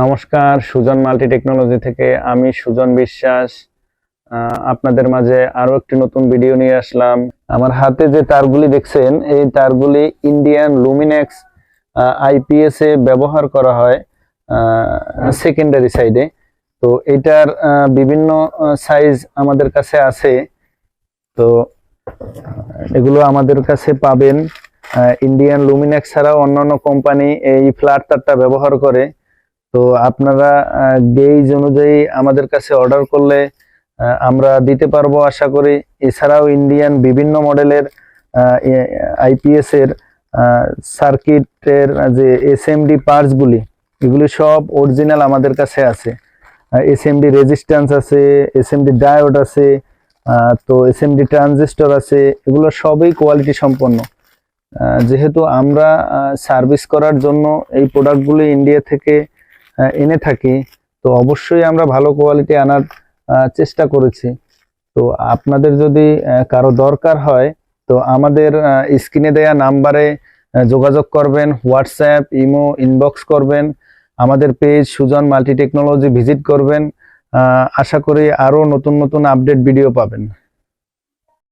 নমস্কার, Sujan multi technology থেকে আমি সুজন বিশ্বাস। আপনাদের মাঝে আরও একটি নতুন ভিডিও নিয়ে আসলাম। আমার হাতে যে তারগুলি দেখছেন, এই তারগুলি ইন্ডিয়ান লুমিনেক্স আইপিএস এ ব্যবহার করা হয় সেকেন্ডারি সাইডে তো এটার বিভিন্ন সাইজ আমাদের কাছে আছে। তো এগুলো আমাদের কাছে পাবেন। ইন্ডিয়ান লুমিনেক্স ছাড়াও অন্যান্য কোম্পানি এই ফ্ল্যাট তারটা ব্যবহার করে। তো আপনারা গেজ অনুযায়ী আমাদের কাছে অর্ডার করলে আমরা দিতে পারব আশা করি। এছাড়াও ইন্ডিয়ান বিভিন্ন মডেলের আইপিএস এর সার্কিটের যে এস এম এসএমডি পার্টসগুলি এগুলি সব অরিজিনাল আমাদের কাছে আছে। এসএমডি রেজিস্ট্যান্স আছে এসএমডি ডায়োড আছে তো এসএমডি ট্রানজিস্টর আছে, এগুলো সবই কোয়ালিটি সম্পন্ন। যেহেতু আমরা সার্ভিস করার জন্য এই প্রোডাক্টগুলি ইন্ডিয়া থেকে এনে থাকি, তো অবশ্যই আমরা ভালো কোয়ালিটি আনার চেষ্টা করেছি। তো আপনাদের যদি কারও দরকার হয়, তো আমাদের স্ক্রিনে দেয়া নাম্বারে যোগাযোগ করবেন, হোয়াটসঅ্যাপ, ইমো ইনবক্স করবেন। আমাদের page Sujon Multi Technology visit করবেন আশা করি আরও নতুন নতুন আপডেট ভিডিও পাবেন।